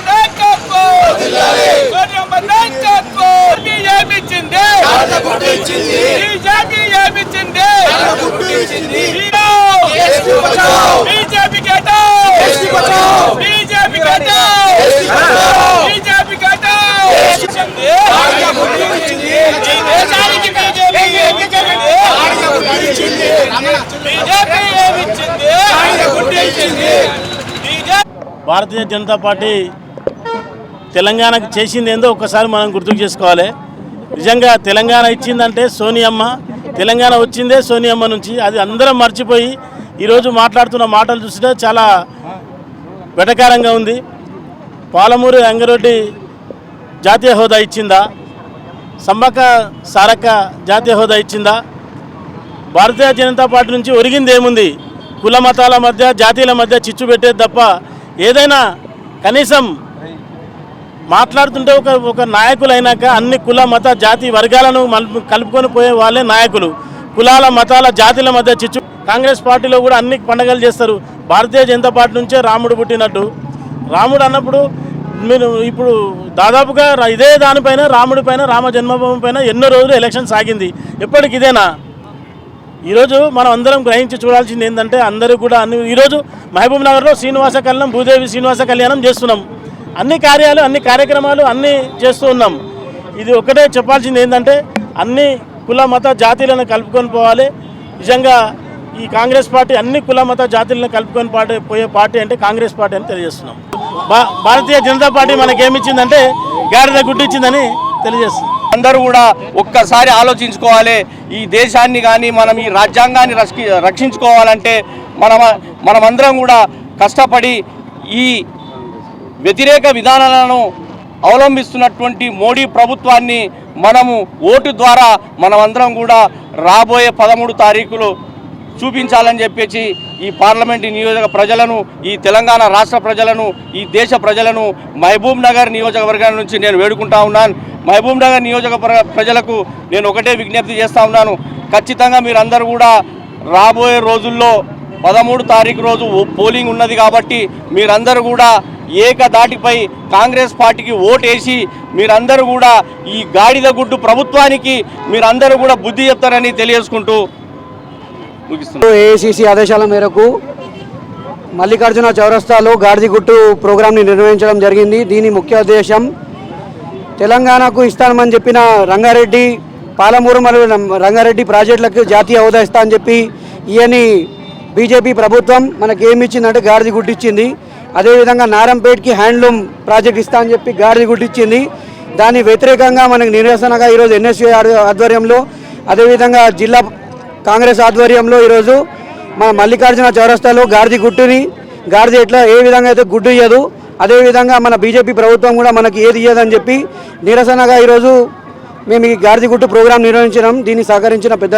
Nature Board! Nature Board! Bharatiya Janata Party తెలంగాణకు చేసింది ఏందో ఒక్కసారి మనం గుర్తుకు చేసుకోవాలి. నిజంగా తెలంగాణ ఇచ్చిందంటే సోనియమ్మ తెలంగాణ వచ్చిందే సోనియమ్మ నుంచి. అది అందరం మర్చిపోయి ఈరోజు మాట్లాడుతున్న మాటలు చూస్తే చాలా వెటకారంగా ఉంది. పాలమూరు రంగారెడ్డి జాతీయ హోదా ఇచ్చిందా? సమ్మక్క సారక్క జాతీయ హోదా ఇచ్చిందా? భారతీయ జనతా పార్టీ నుంచి ఒరిగింది ఏముంది? కుల మతాల మధ్య జాతీయుల మధ్య చిచ్చు పెట్టేది తప్ప ఏదైనా కనీసం మాట్లాడుతుంటే ఒక ఒక నాయకులు అయినాక అన్ని కుల మత జాతి వర్గాలను కలుపుకొని పోయే వాళ్ళే నాయకులు. కులాల మతాల జాతుల మధ్య చిచ్చు కాంగ్రెస్ పార్టీలో కూడా అన్ని పండగలు చేస్తారు. భారతీయ జనతా పార్టీ నుంచే రాముడు పుట్టినట్టు. రాముడు అన్నప్పుడు మీరు ఇప్పుడు దాదాపుగా ఇదే దానిపైన రాముడి పైన రామ జన్మభూమి పైన ఎన్నో రోజులు ఎలక్షన్ సాగింది. ఎప్పటికి ఇదేనా? ఈరోజు మనం అందరం గ్రహించి చూడాల్సింది ఏంటంటే అందరూ కూడా అన్ని ఈరోజు మహబూబ్ నగర్లో శ్రీనివాస కళ్యాణం భూదేవి శ్రీనివాస కళ్యాణం చేస్తున్నాం. అన్ని కార్యాలు అన్ని కార్యక్రమాలు అన్నీ చేస్తూ ఉన్నాం. ఇది ఒకటే చెప్పాల్సింది ఏంటంటే అన్ని కుల మత జాతీయులను కలుపుకొని పోవాలి. నిజంగా ఈ కాంగ్రెస్ పార్టీ అన్ని కుల మత జాతీయులను కలుపుకొని పార్టీ పోయే పార్టీ అంటే కాంగ్రెస్ పార్టీ అని తెలియజేస్తున్నాం. భా భారతీయ జనతా పార్టీ మనకేమిచ్చిందంటే గాడిద గుడ్డిచ్చిందని తెలియజేస్తుంది అందరూ కూడా ఒక్కసారి ఆలోచించుకోవాలి. ఈ దేశాన్ని కానీ మనం ఈ రాజ్యాంగాన్ని రక్షి రక్షించుకోవాలంటే మన మనమందరం కూడా కష్టపడి ఈ వ్యతిరేక విధానాలను అవలంబిస్తున్నటువంటి మోడీ ప్రభుత్వాన్ని మనము ఓటు ద్వారా మనమందరం కూడా రాబోయే పదమూడు తారీఖులు చూపించాలని చెప్పేసి ఈ పార్లమెంట్ నియోజక ప్రజలను ఈ తెలంగాణ రాష్ట్ర ప్రజలను ఈ దేశ ప్రజలను మహబూబ్ నగర్ నియోజకవర్గం నుంచి నేను వేడుకుంటా ఉన్నాను. మహబూబ్నగర్ నియోజక నియోజకవర్గ ప్రజలకు నేను ఒకటే విజ్ఞప్తి చేస్తూ ఉన్నాను. ఖచ్చితంగా మీరందరూ కూడా రాబోయే రోజుల్లో పదమూడు తారీఖు రోజు పోలింగ్ ఉన్నది కాబట్టి మీరందరూ కూడా ఏకదాటిపై కాంగ్రెస్ పార్టీకి ఓటేసి మీరందరూ కూడా ఈ గాడిద గుడ్డు ప్రభుత్వానికి మీరందరూ కూడా బుద్ధి చెప్తారని తెలియజేసుకుంటూ ఏసీసీ ఆదేశాల మేరకు మల్లికార్జున చౌరస్తాలో గాడిదిగుట్టు ప్రోగ్రాంని నిర్వహించడం జరిగింది. దీని ముఖ్య ఉద్దేశం తెలంగాణకు ఇస్తామని చెప్పిన రంగారెడ్డి పాలమూరు మరియు రంగారెడ్డి ప్రాజెక్టులకు జాతీయ హోదా ఇస్తా అని చెప్పి ఇవన్నీ బీజేపీ ప్రభుత్వం మనకి ఏమి ఇచ్చిందంటే గాడిది గుడ్డిచ్చింది. ఇచ్చింది అదేవిధంగా నారంపేట్కి హ్యాండ్లూమ్ ప్రాజెక్ట్ ఇస్తా అని చెప్పి గాడిది గుడ్డిచ్చింది. ఇచ్చింది దాని వ్యతిరేకంగా మనకు నిరసనగా ఈరోజు ఎన్ఎస్యూ ఆధ్వర్యంలో అదేవిధంగా జిల్లా కాంగ్రెస్ ఆధ్వర్యంలో ఈరోజు మన మల్లికార్జున చౌరస్తాలో గాడిది గుట్టుని గాడిది ఎట్లా ఏ విధంగా అయితే గుడ్డు ఇయ్యదు అదేవిధంగా మన బీజేపీ ప్రభుత్వం కూడా మనకి ఏది ఇయ్యదని చెప్పి నిరసనగా ఈరోజు మేము ఈ గాడిది గుట్టు ప్రోగ్రాం నిర్వహించడం దీన్ని సహకరించిన పెద్ద